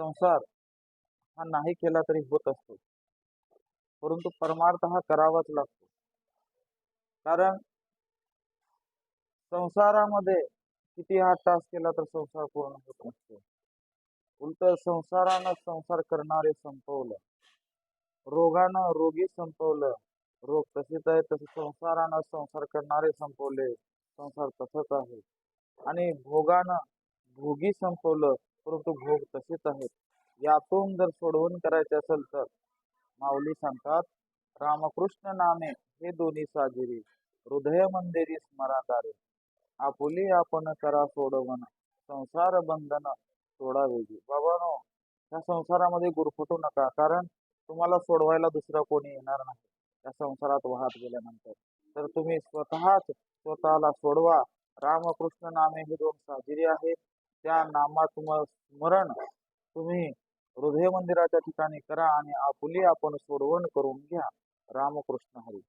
संसार हा नाही केला तरी होत असतो. परंतु परमार्थ हा करावाच लागतो. कारण संसारामध्ये किती हा तास केला तर संसार पूर्ण होत नसतो. उलट संसारानं संसार करणारे संपवलं. रोगानं रोगी संपवलं. रोग तसेच आहे तसे संसारानं संसार करणारे संपवले. संसार तसंच आहे. आणि भोगानं भोगी संपवलं. परंतु भोग तसेच आहेत. यातून जर सोडवून करायचे असेल तर? माऊली सांगतात रामकृष्ण नामे हे दोन्ही साजिरी हृदय मंदिरी स्मराकारे आपुली आपण करा सोडवण संसार बंधन सोडावेगी. बाबानो या संसारामध्ये गुरफटू नका कारण तुम्हाला सोडवायला दुसरा कोणी येणार नाही या संसारात वाहत गेल्यानंतर. तर तुम्ही स्वतःच स्वतःला सोडवा. रामकृष्ण नामे हे दोन साजिरी आहेत. त्या नामात स्मरण तुम्ही हृदय मंदिराच्या ठिकाणी करा आणि आपुली आपण सोडवण करून घ्या. रामकृष्ण हरी.